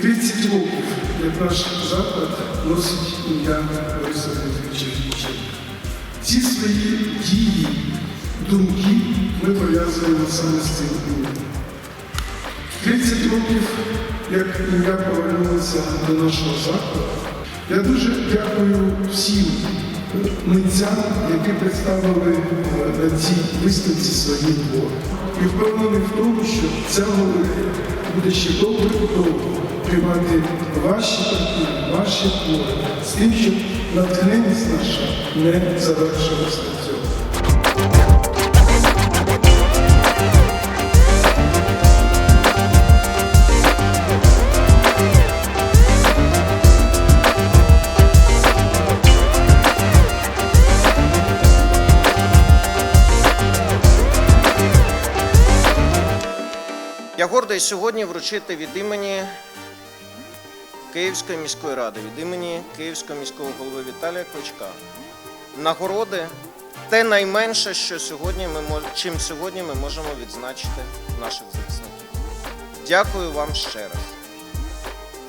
як наш заклад носить ім'я Бориса Дмитровича Янченка. Ці свої дії, думки ми пов'язуємо саме з цим ім'ям. 30 років, як ім'я повернулося до нашого закладу. Я дуже дякую всім митцям, які представили е, на цій виставці свої твори. І впевнений в тому, що ця галерея буде ще довго довго приймати ваші картини, ваші твори тим, щоб натхненність наша не завершилася. Я гордий сьогодні вручити від імені Київської міської ради, від імені Київського міського голови Віталія Кличка. Нагороди те найменше, що сьогодні ми чим сьогодні ми можемо відзначити наших захисників. Дякую вам ще раз.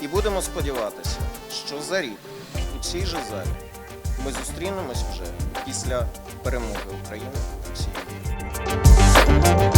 І будемо сподіватися, що за рік у цій же залі ми зустрінемось вже після перемоги України у цій війні.